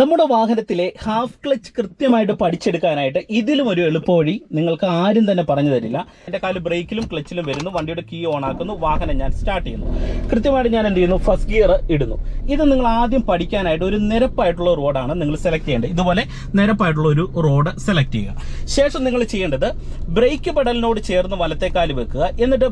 നമ്മുടെ വാഹനത്തിലെ half clutch കൃത്യമായിട്ട് പഠിച്ചെടുക്കാനായിട്ട് ഇതിലും ഒരു എളുപ്പവഴി നിങ്ങൾക്ക് ആരും തന്നെ പറഞ്ഞു തരില്ല. എന്റെ കാൽ ബ്രേക്കിലും ക്ലച്ചിലും വരുന്നു. വണ്ടിയുടെ കീ ഓൺ ആക്കുന്നു. വാഹനം ഞാൻ സ്റ്റാർട്ട് ചെയ്യുന്നു. കൃത്യമായിട്ട് ഞാൻ എന്ത് ചെയ്യുന്നു? ഫസ്റ്റ് ഗിയർ ഇടുന്നു. ഇത് നിങ്ങൾ ആദ്യം പഠിക്കാനായിട്ട് ഒരു നിരപ്പായിട്ടുള്ള റോഡാണ് നിങ്ങൾ സെലക്ട് ചെയ്യേണ്ടത്. ഇതുപോലെ നിരപ്പായിട്ടുള്ള ഒരു റോഡ് സെലക്ട് ചെയ്യുക. ശേഷം നിങ്ങൾ ചെയ്യേണ്ടത് ബ്രേക്ക് പെഡലിനോട് ചേർന്ന് വലത്തേക്കാൽ വെക്കുക. എന്നിട്ട്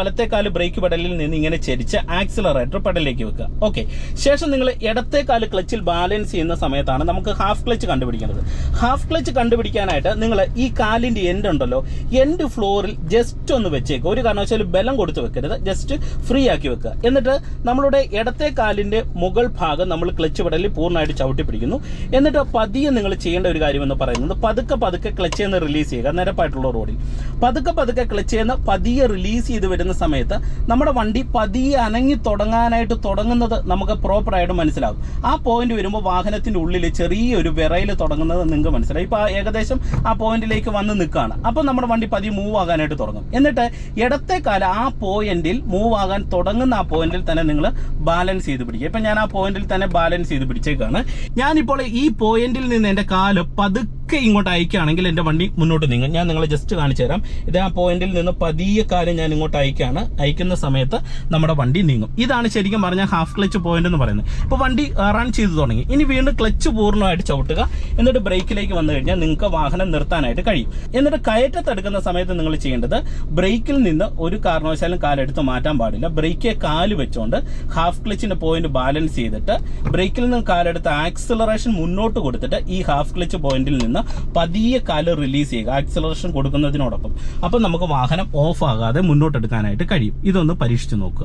വലത്തേക്കാൽ ബ്രേക്ക് പെഡലിൽ നിന്ന് ഇങ്ങനെ ചരിച്ച് ആക്സിലറേറ്റർ പെഡലിലേക്ക് വെക്കുക. ഓക്കെ ശേഷം നിങ്ങൾ ഇടത്തേക്കാൽ ക്ലച്ചിൽ ബാലൻസ് ചെയ്യുന്ന സമയത്താണ് നമുക്ക് ഹാഫ് ക്ലച്ച് കണ്ടുപിടിക്കേണ്ടത്. ഹാഫ് ക്ലച്ച് കണ്ടുപിടിക്കാനായിട്ട് നിങ്ങൾ ഈ കാലിന്റെ എൻഡ് ഉണ്ടല്ലോ എൻഡ് ഫ്ലോറിൽ ജസ്റ്റ് ഒന്ന് വെച്ചേക്കുക ഒരു കാരണവശാലും ബലം കൊടുത്ത് വെക്കരുത് ജസ്റ്റ് ഫ്രീ ആക്കി വെക്കുക. എന്നിട്ട് നമ്മളുടെ ഇടത്തെ കാലിന്റെ മുകൾ ഭാഗം നമ്മൾ ക്ലച്ച് പെടലിൽ പൂർണമായിട്ട് ചവിട്ടി പിടിക്കുന്നു. എന്നിട്ട് പതിയെ നിങ്ങൾ ചെയ്യേണ്ട ഒരു കാര്യം എന്ന് പറയുന്നത് പതുക്കെ പതുക്കെ ക്ലച്ച് ചെയ്യുന്ന റിലീസ് ചെയ്യുക. നിരപ്പായിട്ടുള്ള റോഡിൽ. പതുക്കെ പതുക്കെ ക്ലച്ച് ചെയ്യുന്ന പതിയെ റിലീസ് ചെയ്ത് വരുന്ന സമയത്ത് നമ്മുടെ വണ്ടി പതിയെ അനങ്ങി തുടങ്ങാനായിട്ട് തുടങ്ങുന്നത് നമുക്ക് പ്രോപ്പറായിട്ട് മനസ്സിലാകും. ആ പോയിന്റ് വരുമ്പോൾ വാഹനത്തിന്റെ ഉള്ളിൽ ചെറിയൊരു വിറയിൽ തുടങ്ങുന്നത് നിങ്ങൾക്ക് മനസ്സിലായി. ഇപ്പൊ ആ ഏകദേശം ആ പോയിന്റിലേക്ക് വന്ന് നിൽക്കുകയാണ് അപ്പോൾ നമ്മുടെ വണ്ടി പതിയെ മൂവ് ആകാനായിട്ട് തുടങ്ങും. എന്നിട്ട് ഇടത്തെ ആ പോയിന്റിൽ മൂവ് ആകാൻ തുടങ്ങുന്ന ആ പോയിന്റിൽ തന്നെ നിങ്ങൾ ബാലൻസ് ചെയ്ത് പിടിക്കുക. ഇപ്പൊ ഞാൻ ആ പോയിന്റിൽ തന്നെ ബാലൻസ് ചെയ്ത് പിടിച്ചേക്കാണ്. ഞാനിപ്പോൾ ഈ പോയിന്റിൽ നിന്ന് എന്റെ കാൽ പതുക്കെ ഇങ്ങോട്ട് അയക്കുകയാണെങ്കിൽ എന്റെ വണ്ടി മുന്നോട്ട് നീങ്ങും. ഞാൻ നിങ്ങളെ ജസ്റ്റ് കാണിച്ചു തരാം. ഇത് ആ പോയിന്റിൽ നിന്ന് പതിയെ കാര്യം ഞാൻ ഇങ്ങോട്ട് അയക്കുകയാണ്. അയക്കുന്ന സമയത്ത് നമ്മുടെ വണ്ടി നീങ്ങും. ഇതാണ് ശരിക്കും പറഞ്ഞാൽ ഹാഫ് ക്ലച്ച് പോയിന്റ് എന്ന് പറയുന്നത്. ഇപ്പൊ വണ്ടി റൺ ചെയ്തു തുടങ്ങി. ഇനി വീണ്ടും ക്ലച്ച് പൂർണമായിട്ട് ചവിട്ടുക. എന്നിട്ട് ബ്രേക്കിലേക്ക് വന്നു കഴിഞ്ഞാൽ നിങ്ങൾക്ക് വാഹനം നിർത്താനായിട്ട് കഴിയും. എന്നിട്ട് കയറ്റത്തെടുക്കുന്ന സമയത്ത് നിങ്ങൾ ചെയ്യേണ്ടത് ബ്രേക്കിൽ നിന്ന് ഒരു കാരണവശാലും കാലെടുത്ത് മാറ്റാൻ പാടില്ല. ബ്രേക്കെ കാൽ വെച്ചുകൊണ്ട് ഹാഫ് ക്ലച്ചിന്റെ പോയിന്റ് ബാലൻസ് ചെയ്തിട്ട് ബ്രേക്കിൽ നിന്ന് കാലെടുത്ത് ആക്സിലറേഷൻ മുന്നോട്ട് കൊടുത്തിട്ട് ഈ ഹാഫ് ക്ലച്ച് പോയിന്റിൽ നിന്ന് പതിയെ കാൽ റിലീസ് ചെയ്യുക ആക്സിലറേഷൻ കൊടുക്കുന്നതിനോടൊപ്പം. അപ്പം നമുക്ക് വാഹനം ഓഫ് ആകാതെ മുന്നോട്ടെടുക്കാനായിട്ട് കഴിയും. ഇതൊന്ന് പരീക്ഷിച്ച് നോക്കുക.